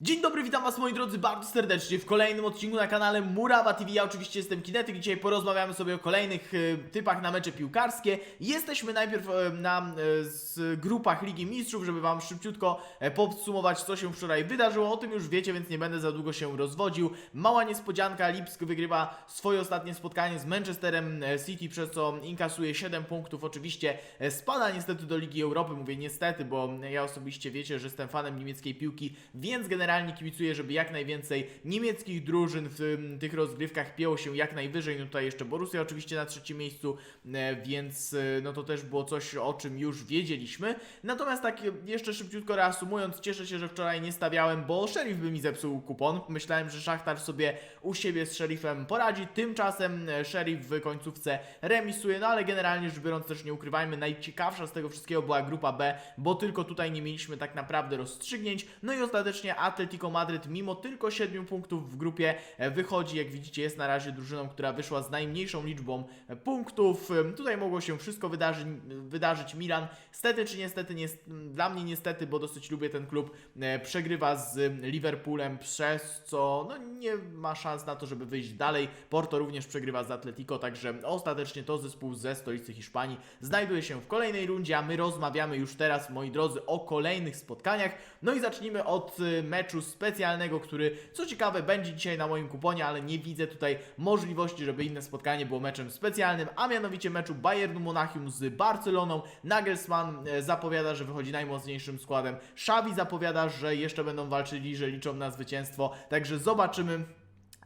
Dzień dobry, witam was moi drodzy bardzo serdecznie w kolejnym odcinku na kanale Murawa TV. Ja oczywiście jestem Kinetyk dzisiaj porozmawiamy sobie o kolejnych e, typach na mecze piłkarskie. Jesteśmy najpierw e, na e, z grupach Ligi Mistrzów, żeby wam szybciutko e, podsumować co się wczoraj wydarzyło. O tym już wiecie, więc nie będę za długo się rozwodził. Mała niespodzianka, Lipsk wygrywa swoje ostatnie spotkanie z Manchesterem City, przez co inkasuje 7 punktów. Oczywiście spada niestety do Ligi Europy, mówię niestety, bo ja osobiście wiecie, że jestem fanem niemieckiej piłki, więc generalnie kibicuję, żeby jak najwięcej niemieckich drużyn w tych rozgrywkach pięło się jak najwyżej. No tutaj jeszcze Borussia oczywiście na trzecim miejscu, e, więc e, no to też było coś, o czym już wiedzieliśmy. Natomiast tak e, jeszcze szybciutko reasumując, cieszę się, że wczoraj nie stawiałem, bo Sheriff by mi zepsuł kupon. Myślałem, że Szachtar sobie u siebie z Sheriffem poradzi. Tymczasem Sheriff w końcówce remisuje, no ale generalnie rzecz biorąc też nie ukrywajmy, najciekawsza z tego wszystkiego była grupa B, bo tylko tutaj nie mieliśmy tak naprawdę rozstrzygnięć. No i ostatecznie Atletico Madryt mimo tylko 7 punktów w grupie e, wychodzi, jak widzicie jest na razie drużyną, która wyszła z najmniejszą liczbą e, punktów. Ym, Tutaj mogło się wszystko wydarzyć, wydarzyć Milan. Stety czy niestety, nie, dla mnie niestety, bo dosyć lubię ten klub, e, przegrywa z Liverpoolem, przez co no, nie ma szans na to, żeby wyjść dalej. Porto również przegrywa z Atletico, także ostatecznie to zespół ze stolicy Hiszpanii znajduje się w kolejnej rundzie, a my rozmawiamy już teraz, moi drodzy, o kolejnych spotkaniach. No i zacznijmy od y, meczu specjalnego, który co ciekawe będzie dzisiaj na moim kuponie, ale nie widzę tutaj możliwości, żeby inne spotkanie było meczem specjalnym, a mianowicie meczu Bayernu Monachium z Barceloną. Nagelsmann e, zapowiada, że wychodzi najmocniejszym składem. Xavi zapowiada, że jeszcze będą walczyli, że liczą na zwycięstwo. Także zobaczymy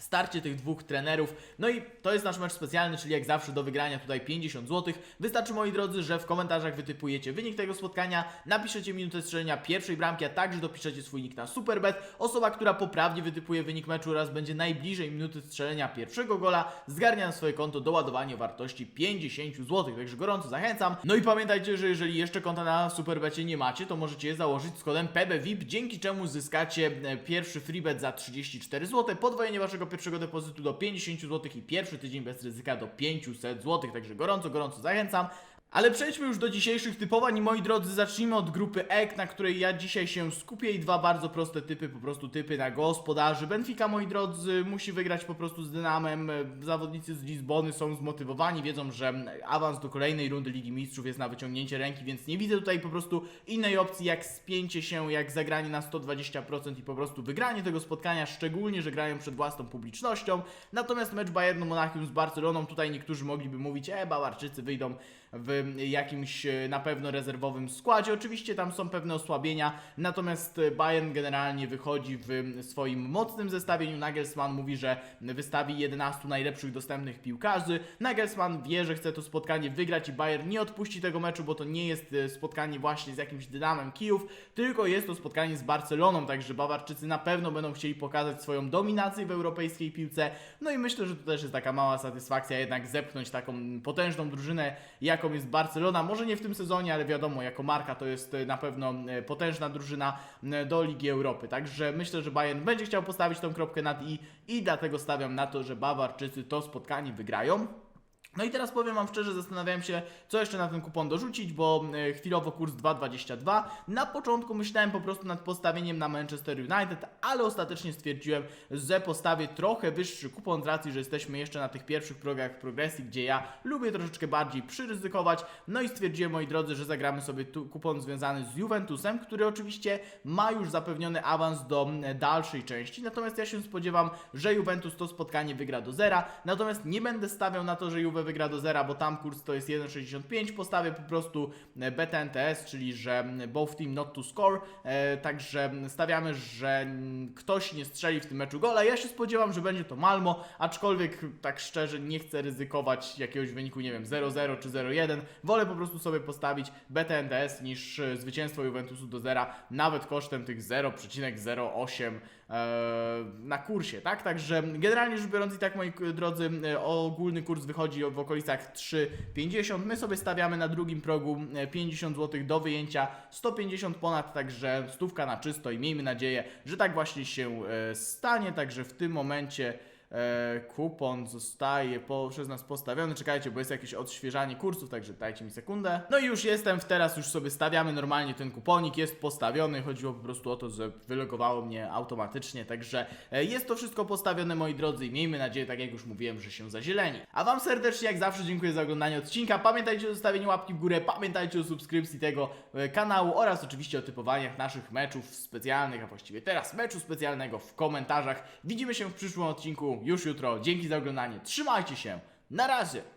starcie tych dwóch trenerów. No i to jest nasz mecz specjalny, czyli jak zawsze do wygrania tutaj 50 zł. Wystarczy moi drodzy, że w komentarzach wytypujecie wynik tego spotkania, napiszecie minutę strzelenia pierwszej bramki, a także dopiszecie swój nick na Superbet. Osoba, która poprawnie wytypuje wynik meczu oraz będzie najbliżej minuty strzelenia pierwszego gola, zgarnia na swoje konto doładowanie wartości 50 zł. Także gorąco zachęcam. No i pamiętajcie, że jeżeli jeszcze konta na Superbecie nie macie, to możecie je założyć z kodem PBVIP, dzięki czemu zyskacie e, pierwszy freebet za 34 zł, podwojenie waszego pierwszego depozytu do 50 zł i pierwszy tydzień bez ryzyka do 500 zł. Także gorąco, gorąco zachęcam. Ale przejdźmy już do dzisiejszych typowań i moi drodzy, zacznijmy od grupy EK, na której ja dzisiaj się skupię i dwa bardzo proste typy, po prostu typy na gospodarzy. Benfica, moi drodzy, musi wygrać po prostu z Dynamem. Zawodnicy z Lizbony są zmotywowani, wiedzą, że awans do kolejnej rundy Ligi Mistrzów jest na wyciągnięcie ręki, więc nie widzę tutaj po prostu innej opcji jak spięcie się, jak zagranie na 120% i po prostu wygranie tego spotkania, szczególnie, że grają przed własną publicznością. Natomiast mecz Bayernu Monachium z Barceloną, tutaj niektórzy mogliby mówić, e, Bawarczycy wyjdą w jakimś e, na pewno rezerwowym składzie. Oczywiście tam są pewne osłabienia, natomiast e, Bayern generalnie wychodzi w swoim mocnym zestawieniu. Nagelsmann mówi, że wystawi 11 najlepszych dostępnych piłkarzy. Nagelsmann wie, że chce to spotkanie wygrać i Bayern nie odpuści tego meczu, bo to nie jest e, spotkanie właśnie z jakimś Dynamem Kijów, tylko jest to spotkanie z Barceloną, także Bawarczycy na pewno będą chcieli pokazać swoją dominację w europejskiej piłce. No i myślę, że to też jest taka mała satysfakcja jednak zepchnąć taką potężną drużynę, jaką jest Barcelona. Może nie w tym sezonie, ale wiadomo, jako marka to jest e, na pewno e, potężna drużyna e, do Ligi Europy. Także myślę, że Bayern będzie chciał postawić tą kropkę nad i i dlatego stawiam na to, że Bawarczycy to spotkanie wygrają. No i teraz powiem Wam szczerze, zastanawiałem się, co jeszcze na ten kupon dorzucić, bo e, chwilowo kurs 2,22. Na początku myślałem po prostu nad postawieniem na Manchester United, ale ostatecznie stwierdziłem, że postawię trochę wyższy kupon z racji, że jesteśmy jeszcze na tych pierwszych progach progresji, gdzie ja lubię troszeczkę bardziej przyryzykować. No i stwierdziłem, moi drodzy, że zagramy sobie kupon związany z Juventusem, który oczywiście ma już zapewniony awans do m, dalszej części. Natomiast ja się spodziewam, że Juventus to spotkanie wygra do zera. Natomiast nie będę stawiał na to, że Juve wygra do zera, bo tam kurs to jest 1,65. Postawię po prostu e, BTNTS, czyli że both team not to score. E, także stawiamy, że ktoś nie strzeli w tym meczu gola. Ja się spodziewam, że będzie to Malmo, aczkolwiek tak szczerze nie chcę ryzykować jakiegoś wyniku, nie wiem, 0-0 czy 0-1. Wolę po prostu sobie postawić BTNTS niż e, zwycięstwo Juventusu do zera, nawet kosztem tych 0,08 e, na kursie, tak? Także generalnie rzecz biorąc i tak moi drodzy, e, ogólny kurs wychodzi w okolicach 3,50. My sobie stawiamy na drugim progu e, 50 zł do wyjęcia, 150 ponad, także stówka na czysto i miejmy nadzieję, że tak właśnie się e, stanie, także w tym momencie e, kupon zostaje po, przez nas postawiony. Czekajcie, bo jest jakieś odświeżanie kursów, także dajcie mi sekundę. No i już jestem, teraz już sobie stawiamy normalnie ten kuponik, jest postawiony. Chodziło po prostu o to, że wylogowało mnie automatycznie, także e, jest to wszystko postawione, moi drodzy, i miejmy nadzieję, tak jak już mówiłem, że się zazieleni. A Wam serdecznie, jak zawsze, dziękuję za oglądanie odcinka. Pamiętajcie o zostawieniu łapki w górę, pamiętajcie o subskrypcji tego e, kanału oraz oczywiście o typowaniach naszych meczów specjalnych, a właściwie teraz meczu specjalnego w komentarzach. Widzimy się w przyszłym odcinku już jutro. Dzięki za oglądanie. Trzymajcie się. Na razie.